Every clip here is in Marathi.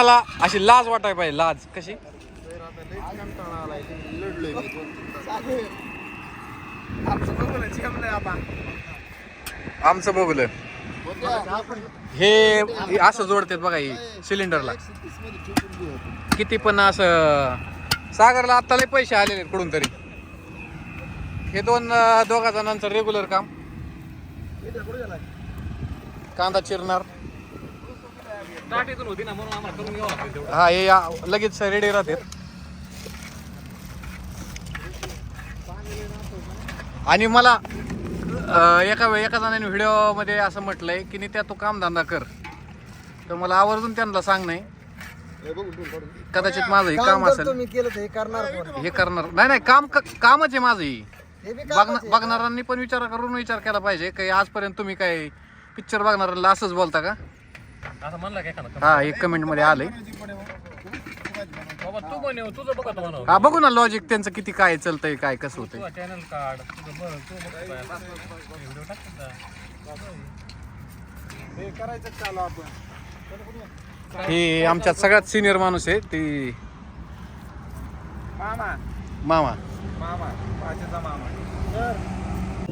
मला अशी लाज वाटाय पाहिजे लाज. कशी? आमचं बघलं हे असं जोडतात बघा ही सिलेंडरला. किती पण असं सागरला आता लय पैसे आलेले कुठून तरी. हे दोन दोघा जणांचं रेग्युलर काम. कांदा चिरणार. होती ना म्हणून आम्हाला करून घ्यावं तेवढं. हा हे या- लगेच रेडी राहतात आणि मला अं, एका वे- एका जणाने व्हिडिओमध्ये असं म्हटलंय की नाही त्या तू कामधंदा कर. तर मला आवर्जून त्यांना सांग नाही. कदाचित माझं हे काम असेल. केलं तर हे करणार. कोण हे करणार नाही नाही काम क- कामच आहे माझं ही. हे बी बघणाऱ्यांनी पण विचार करून विचार केला पाहिजे. की आजपर्यंत तुम्ही काय पिक्चर बघणाऱ्यांना असंच बोलता का? असं म्हणलं काय खाणं हा एक कमेंटमध्ये आलंय. बाबा तू म्हणे तुझं बघत म्हणा हा बघू ना लॉजिक त्यांचं किती काय चालतंय काय कसं होतंय. तुझं चॅनल काढ तुझं बरं तू व्हिडिओ टाक हे करायचं चालू आपण. हे आमच्यात सगळ्यात सिनियर माणूस आहे ती मामा. मामा. मामा मामा.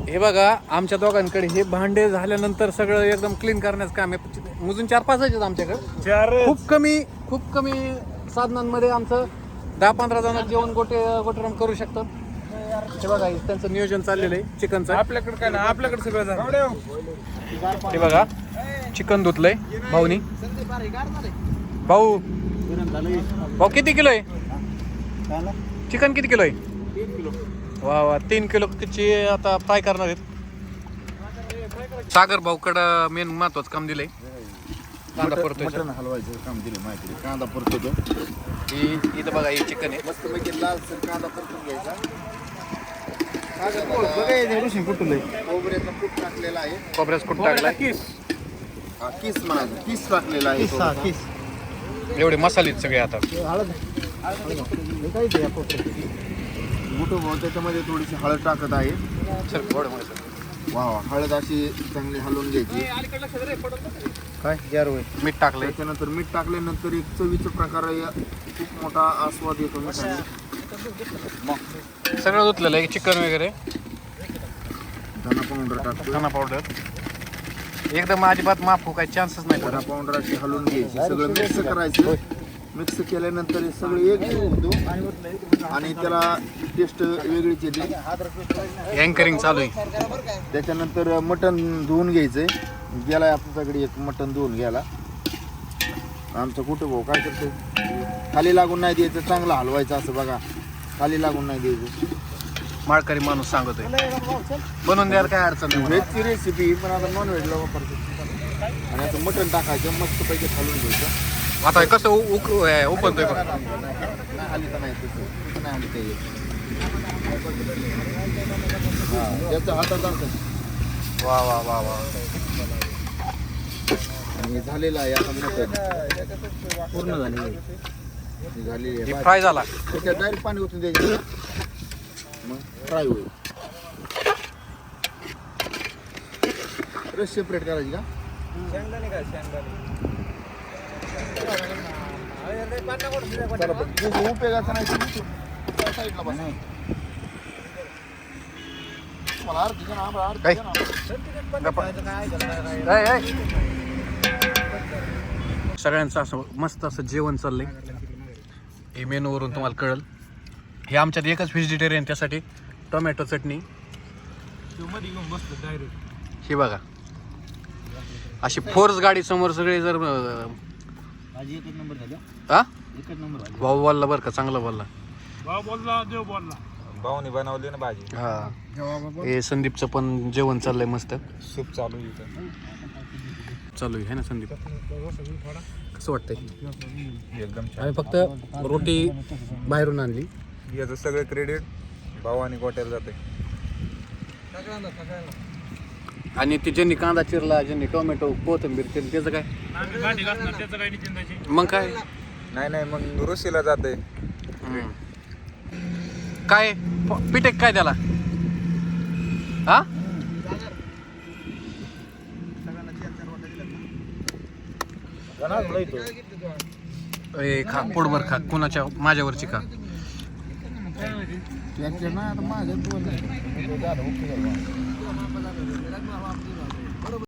हे बघा आमच्या दोघांकडे हे भांडे झाल्यानंतर सगळं एकदम क्लीन करण्याचं काम आहे. मोजून चार पाच आहेत आमच्याकडे. चार खूप कमी खूप कमी साधनांमध्ये आमचं दहा पंधरा जण जेवण गोटे गोटेराम करू शकतात. हे बघा त्यांचं नियोजन चाललेलं आहे चिकनचं आपल्याकडे काय ना आपल्याकडे सगळं झालं. हे बघा चिकन धुतलंय भाऊनी. भाऊ भाऊ किती किलो आहे चिकन किती किलो आहे वा वा. तीन किलो ची आता फ्राय करणार आहेत? सागर भाऊकडं मेन महत्वाचं काम दिलंय. कांदा परतोय मटण हलवायचं काम दिलं माहिती कांदा परततो ही इथं बघा ही चिकन आहे. मस्त पैकी लाल कांदा परतून घ्यायचा. कुठलं खोबऱ्याचा कूट टाकलेला आहे. खोबऱ्याच कुठं टाकलाय. हा, किस म्हणायचं किस टाकलेला आहे. एवढे मसाले आहेत सगळे आता. मोठं भाऊ त्याच्यामध्ये थोडीशी हळद टाकत आहे. सरमध्ये सर. वा वा हळद अशी चांगली हलवून घ्यायची. काय? जार मीठ टाकलंय. त्याच्यानंतर मीठ टाकल्यानंतर एक चवीचा प्रकार आहे. खूप मोठा आस्वाद येतो मिठाने सगळं धुतलेलं आहे चिकन वगैरे. धना पावडर टाकतो धना पावडर. एकदम अजिबात माफ हो काही चान्सच नाही. धना पावडर अशी हलवून घ्यायची. सगळं मिक्स करायचं. मिक्स केल्यानंतर हे सगळं एक होतो. आणि त्याला टेस्ट वेगळीच येते. अँकरिंग चालू आहे. त्याच्यानंतर मटण धुवून घ्यायचंय. गेलाय आपल्याकडे एक मटण धुवून घ्यायला. आमचं कुठं भाऊ काय करतोय? खाली लागून नाही द्यायचं चांगलं हलवायचं असं बघा. खाली लागून नाही द्यायचं. माळकरी माणूस सांगतोय. बनवून द्यायला काय अडचण नाही. व्हेजची रेसिपी पण आता नॉन व्हेजला वापरतो. आणि आता मटण टाकायचं मस्त पैकी खालून घ्यायचं. आता कसं हातात आणतं वा वा वा वा. आणि झालेलं आहे आता पूर्ण झालेली झालेली आहे. फ्राय झाला. त्याच्यात डायरेक्ट पाणी ओतून द्यायचं मग फ्राय होईल. रस सेपरेट करायची का? शेंगदाणे काय शेंगदाणे. चला पण खूप उपयोगाचं नाही तुम्ही त्या साईडला बसा. मला अर्धी जण आम्हाला अर्धी काय? जण गप्पा. ऐ, ऐ. सगळ्यांचं असं मस्त असं जेवण चाललंय हे मेनूवरून तुम्हाला कळल हे आमच्यात एकच व्हेजिटेरियन त्यासाठी टोमॅटो चटणी हे बघा अशी फोर्स गाडी समोर सगळे जर अं, भाजी एकच नंबर झाला हा एकच नंबर भाजी भाऊ बोलला बरं का चांगला बोलला. भाऊ बोलला देव बोलला. भाऊनी बनवली ना भाजी. हा. हे संदीपचं पण जेवण चाललंय मस्त. सूप चालू इथं. चालू आहे है ना संदीप? कसं वाटतंय? एकदम आम्ही फक्त रोटी बाहेरून आणली. याचं सगळं क्रेडिट भाऊ आणि गोट्याला जाते आणि ती ज्यांनी कांदा चिरला ज्यांनी टोमॅटो कोथिंबीर चिरली त्याचं काय? भांडी घासणार त्याचं काही नाही चिंताची मग काय? नाही नाही मग ऋषीला जाते. हम्म. काय? प- पिठे काय त्याला? हा? ए खा पोटभर खा. कुणाच्या? माझ्यावरची खा.